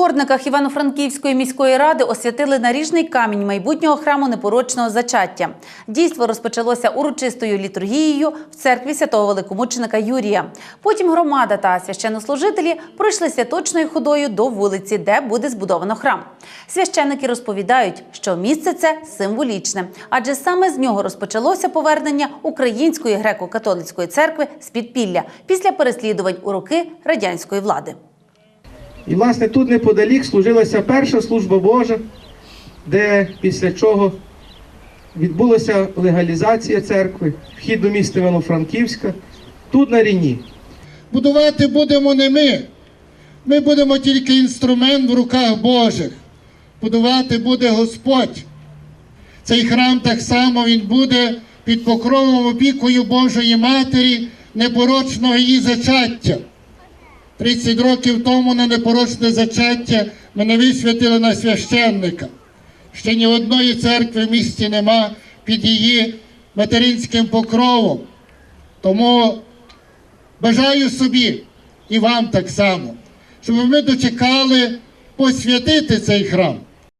Горниках Івано-Франківської міської ради освятили наріжний камінь майбутнього храму непорочного зачаття. Дійство розпочалося урочистою літургією в церкві святого великомученика Юрія. Потім громада та священнослужителі пройшли святочною ходою до вулиці, де буде збудовано храм. Священники розповідають, що місце це символічне, адже саме з нього розпочалося повернення української греко-католицької церкви з підпілля після переслідувань у роки радянської влади. І, власне, тут неподалік служилася перша служба Божа, де після чого відбулася легалізація церкви, вхід до міста Івано-Франківська, тут на Ріні. Будувати будемо не ми. Ми будемо тільки інструмент в руках Божих. Будувати буде Господь. Цей храм так само він буде під покровом опікою Божої Матері, непорочного її зачаття. 30 років тому на непорочне зачаття мене висвятили на священника. Ще ні одної церкви в місті нема під її материнським покровом. Тому Бажаю собі і вам так само, щоб ми дочекали посвятити цей храм.